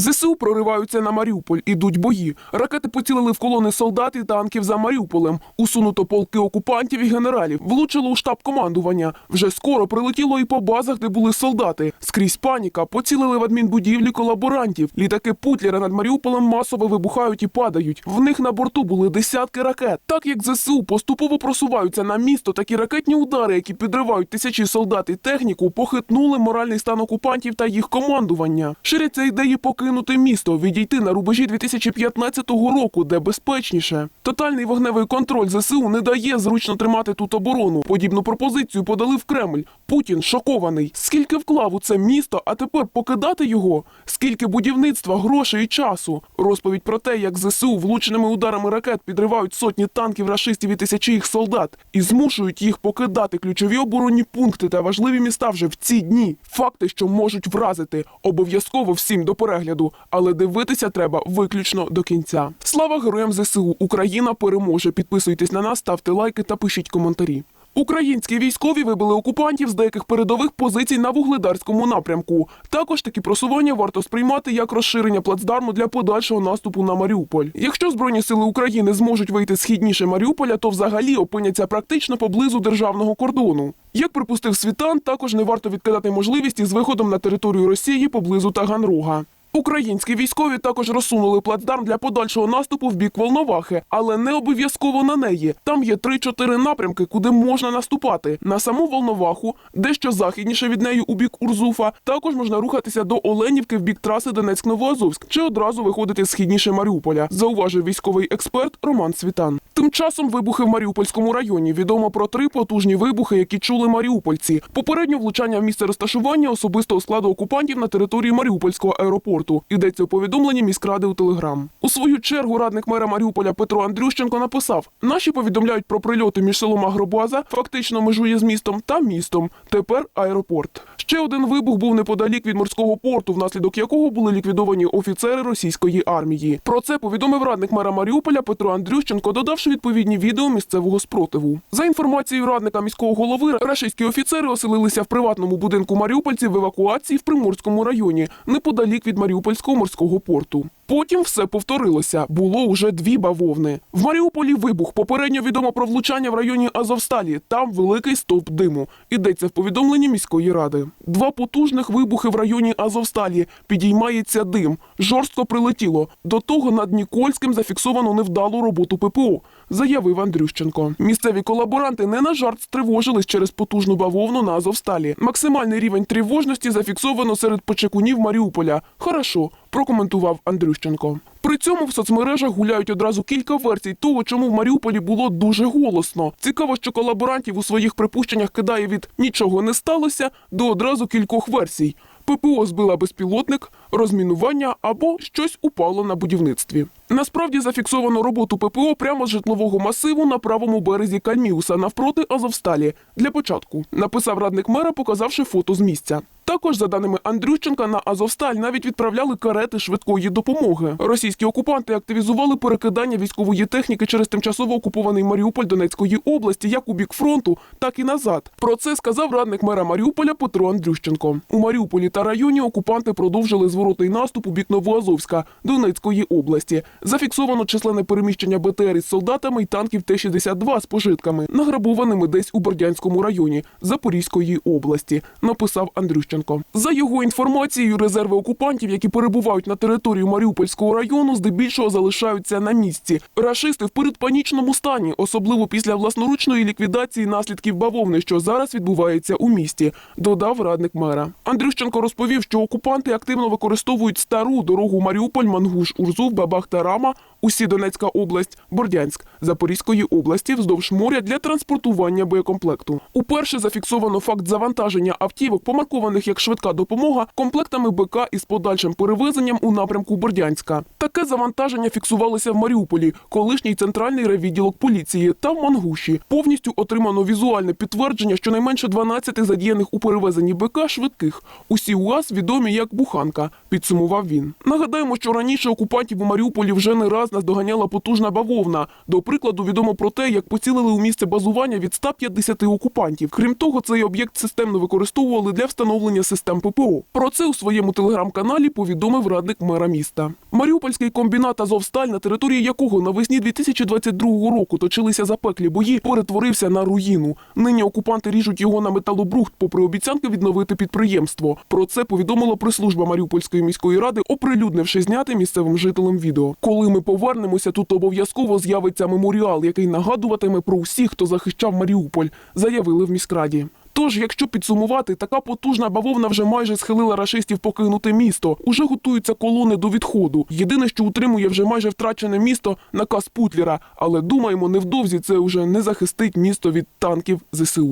ЗСУ прориваються на Маріуполь, ідуть бої. Ракети поцілили в колони солдат і танків за Маріуполем. Усунуто полки окупантів і генералів. Влучило у штаб командування. Вже скоро прилетіло і по базах, де були солдати. Скрізь паніка. Поцілили в адмінбудівлі колаборантів. Літаки Путлера над Маріуполем масово вибухають і падають. В них на борту були десятки ракет. Так як ЗСУ поступово просуваються на місто, такі ракетні удари, які підривають тисячі солдат і техніку, похитнули моральний стан окупантів та їх командування. Ширяться ідеї покинути місто, відійти на рубежі 2015 року, де безпечніше. Тотальний вогневий контроль ЗСУ не дає зручно тримати тут оборону. Подібну пропозицію подали в Кремль. Путін шокований. Скільки вклав у це місто, а тепер покидати його? Скільки будівництва, грошей і часу? Розповідь про те, як ЗСУ влученими ударами ракет підривають сотні танків рашистів і тисячі їх солдат і змушують їх покидати ключові оборонні пункти та важливі міста вже в ці дні. Факти, що можуть вразити, обов'язково всім до перегляду, але дивитися треба виключно до кінця. Слава героям ЗСУ! Україна переможе. Підписуйтесь на нас, ставте лайки та пишіть коментарі. Українські військові вибили окупантів з деяких передових позицій на вугледарському напрямку. Також такі просування варто сприймати як розширення плацдарму для подальшого наступу на Маріуполь. Якщо збройні сили України зможуть вийти східніше Маріуполя, то взагалі опиняться практично поблизу державного кордону. Як припустив Світан, також не варто відкидати можливість із виходом на територію Росії поблизу Таганрога. Українські військові також розсунули плацдарм для подальшого наступу в бік Волновахи, але не обов'язково на неї. Там є 3-4 напрямки, куди можна наступати. На саму Волноваху, дещо західніше від неї у бік Урзуфа. Також можна рухатися до Оленівки в бік траси Донецьк-Новоазовськ чи одразу виходити східніше Маріуполя, зауважив військовий експерт Роман Світан. Тим часом вибухи в Маріупольському районі. Відомо про три потужні вибухи, які чули маріупольці. Попередньо влучання в місце розташування особистого складу окупантів на території Маріупольського аеропорту. Йдеться у повідомленні міськради у Телеграм. У свою чергу радник мера Маріуполя Петро Андрющенко написав: наші повідомляють про прильоти між селом Агробаза, фактично межує з містом, та містом. Тепер аеропорт. Ще один вибух був неподалік від морського порту, внаслідок якого були ліквідовані офіцери російської армії. Про це повідомив радник мера Маріуполя Петро Андрющенко, додавши відповідні відео місцевого спротиву. За інформацією радника міського голови, рашистські офіцери оселилися в приватному будинку маріупольців в евакуації в Приморському районі, неподалік від Маріупольського морського порту. Потім все повторилося. Було уже дві бавовни. В Маріуполі вибух. Попередньо відомо про влучання в районі Азовсталі. Там великий стовп диму. Ідеться в повідомленні міської ради. Два потужних вибухи в районі Азовсталі. Підіймається дим. Жорстко прилетіло. До того над Нікольським зафіксовано невдалу роботу ППО, заявив Андрющенко. Місцеві колаборанти не на жарт стривожились через потужну бавовну на Азовсталі. Максимальний рівень тривожності зафіксовано серед почекунів Маріуполя. Хорошо, прокоментував Андрющенко. При цьому в соцмережах гуляють одразу кілька версій того, чому в Маріуполі було дуже голосно. Цікаво, що колаборантів у своїх припущеннях кидає від нічого не сталося до одразу кількох версій. ППО збила безпілотник, розмінування або щось упало на будівництві. Насправді зафіксовано роботу ППО прямо з житлового масиву на правому березі Кальміуса навпроти Азовсталі. Для початку написав радник мера, показавши фото з місця. Також, за даними Андрющенка, на Азовсталь навіть відправляли карети швидкої допомоги. Російські окупанти активізували перекидання військової техніки через тимчасово окупований Маріуполь Донецької області, як у бік фронту, так і назад. Про це сказав радник мера Маріуполя Петро Андрющенко. У Маріуполі та районі окупанти продовжили зворотний наступ у бік Новоазовська Донецької області. Зафіксовано численне переміщення БТР із солдатами і танків Т-62 з пожитками, награбованими десь у Бердянському районі Запорізької області, написав Андрющенко. За його інформацією, резерви окупантів, які перебувають на території Маріупольського району, здебільшого залишаються на місці. Рашисти в передпанічному стані, особливо після власноручної ліквідації наслідків бавовни, що зараз відбувається у місті, додав радник мера. Андрющенко розповів, що окупанти активно використовують стару дорогу Маріуполь, Мангуш, Урзув, Бабах та Рама, усі Донецька область, Бордянськ, Запорізької області вздовж моря для транспортування боєкомплекту. Уперше зафіксовано факт завантаження автівок, помаркованих як швидка допомога, комплектами БК із подальшим перевезенням у напрямку Бордянська. Таке завантаження фіксувалося в Маріуполі, колишній центральний райвідділок поліції та в Мангуші. Повністю отримано візуальне підтвердження, що найменше 12 задіяних у перевезенні БК швидких. Усі УАЗ відомі як Буханка. Підсумував він. Нагадаємо, що раніше окупантів у Маріуполі вже не раз наздоганяла потужна бавовна. До прикладу, відомо про те, як поцілили у місце базування від 150 окупантів. Крім того, цей об'єкт системно використовували для встановлення систем ППО. Про це у своєму телеграм-каналі повідомив радник мера міста. Маріупольський комбінат Азовсталь, на території якого навесні 2022 року точилися запеклі бої, перетворився на руїну. Нині окупанти ріжуть його на металобрухт, попри обіцянки відновити підприємство. Про це повідомила прес-служба Маріупольської міської ради, оприлюднивши зняти місцевим жителям відео. Коли ми повернемося, тут обов'язково з'явиться меморіал, який нагадуватиме про всіх, хто захищав Маріуполь, заявили в міськраді. Тож, якщо підсумувати, така потужна бавовна вже майже схилила рашистів покинути місто. Уже готуються колони до відходу. Єдине, що утримує вже майже втрачене місто наказ Путлера. Але думаємо, невдовзі це вже не захистить місто від танків ЗСУ.